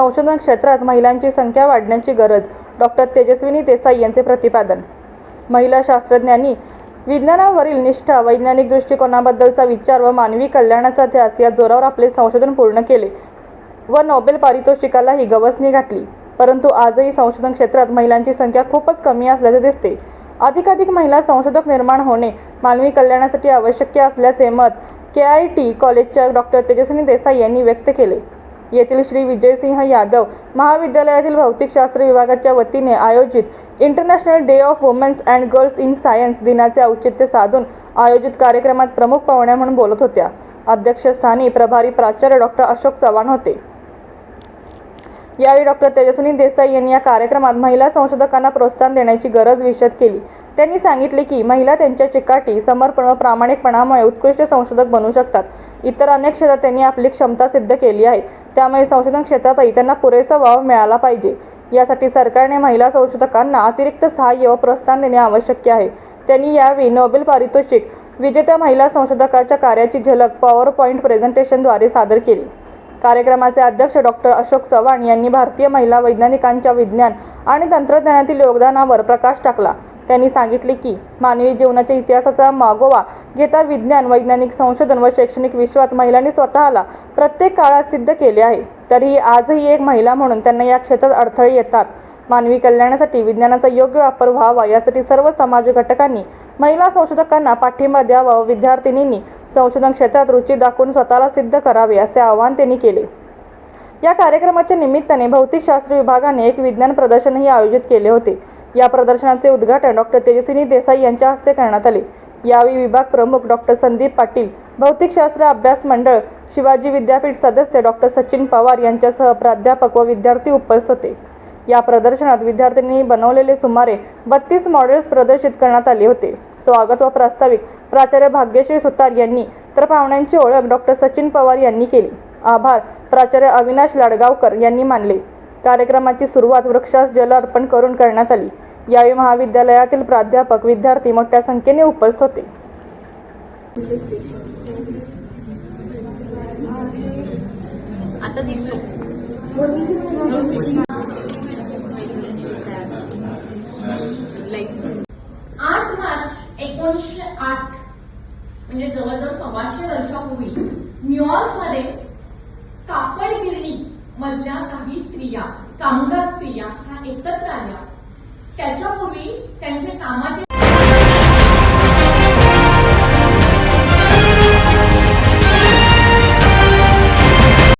संशोधन क्षेत्रात महिलांची संख्या वाढण्याची गरज डॉक्टर तेजस्विनी देसाई यांचे प्रतिपादन. महिला शास्त्रज्ञांनी विज्ञानावरील निष्ठा वैज्ञानिक दृष्टिकोनाबद्दलचा विचार व मानवी कल्याणाचा ध्यास या जोरावर आपले संशोधन पूर्ण केले व नोबेल पारितोषिकालाही गवसणी घातली. परंतु आजही संशोधन क्षेत्रात महिलांची संख्या खूपच कमी असल्याचे दिसते. अधिकाधिक महिला संशोधक निर्माण होणे मानवी कल्याणासाठी आवश्यक असल्याचे मत के आय टी कॉलेजच्या डॉक्टर तेजस्विनी देसाई यांनी व्यक्त केले. येथील श्री विजयसिंह यादव महाविद्यालयातील भौतिकशास्त्र विभागाच्या वतीने आयोजित international day of women's and girls in science दिनाचे औचित्य साधून आयोजित कार्यक्रमात प्रमुख पाहुण्या म्हणून बोलत होत्या. अध्यक्षस्थानी प्रभारी प्राचार्य डॉक्टर अशोक चव्हाण होते. यावेळी डॉक्टर तेजस्विनी देसाई यांनी या कार्यक्रमात महिला संशोधकांना प्रोत्साहन देण्याची गरज विशद केली. त्यांनी सांगितले की महिला त्यांच्या चिकाटी समर्पण व प्रामाणिकपणामुळे उत्कृष्ट संशोधक बनू शकतात. इतर अनेक क्षेत्रात त्यांनी आपली क्षमता सिद्ध केली आहे. त्यामुळे संशोधन क्षेत्रातही त्यांना पुरेसा वाव मिळाला पाहिजे. यासाठी सरकारने महिला संशोधकांना अतिरिक्त सहाय्य व प्रोत्साहन देणे आवश्यक आहे. त्यांनी यावेळी नोबेल पारितोषिक विजेत्या महिला संशोधकाच्या कार्याची झलक पॉवर पॉईंट प्रेझेंटेशनद्वारे सादर केली. कार्यक्रमाचे अध्यक्ष डॉक्टर अशोक चव्हाण यांनी भारतीय महिला वैज्ञानिकांच्या विज्ञान आणि तंत्रज्ञानातील योगदानावर प्रकाश टाकला. त्यांनी सांगितले की मानवी जीवनाच्या इतिहासाचा मागोवा घेता विज्ञान वैज्ञानिक संशोधन व शैक्षणिक विश्वात महिलांनी स्वतःला प्रत्येक काळात सिद्ध केले आहे. तरीही आजही एक महिला म्हणून त्यांना या क्षेत्रात अडथळे येतात. मानवी कल्याणासाठी विज्ञानाचा योग्य वापर व्हावा यासाठी सर्व समाज घटकांनी महिला संशोधकांना पाठिंबा द्यावा व विद्यार्थिनींनी संशोधन क्षेत्रात रुची दाखवून स्वतःला सिद्ध करावे असे आवाहन त्यांनी केले. या कार्यक्रमाच्या निमित्ताने भौतिकशास्त्र विभागाने एक विज्ञान प्रदर्शनही आयोजित केले होते. या प्रदर्शनाचे उद्घाटन डॉक्टर तेजस्विनी देसाई यांच्या हस्ते करण्यात आले. यावेळी विभाग प्रमुख डॉक्टर संदीप पाटील भौतिकशास्त्र अभ्यास मंडळ शिवाजी विद्यापीठ सदस्य डॉक्टर सचिन पवार यांच्यासह प्राध्यापक व विद्यार्थी उपस्थित होते. या प्रदर्शनात विद्यार्थ्यांनी बनवलेले सुमारे बत्तीस मॉडेल्स प्रदर्शित करण्यात आले होते. स्वागत व प्रास्ताविक प्राचार्य भाग्यश्री सुतार यांनी तर पाहुण्यांची ओळख डॉक्टर सचिन पवार यांनी केली. आभार प्राचार्य अविनाश लाडगावकर यांनी मानले. कार्यक्रमाची सुरुवात वृक्षास जल अर्पण करून करण्यात आली. यावेळी महाविद्यालयातील प्राध्यापक विद्यार्थी मोठ्या संख्येने उपस्थित होते. आता दिसतो. आठ मार्च एकोणीसशे आठ म्हणजे जवळजवळ सव्वाशे वर्षापूर्वी न्यूयॉर्कमध्ये कापड गिरणी मधल्या काही स्त्रिया कामगार स्त्रिया ह्या एकत्र आल्या. त्याच्यापूर्वी त्यांचे कामाचे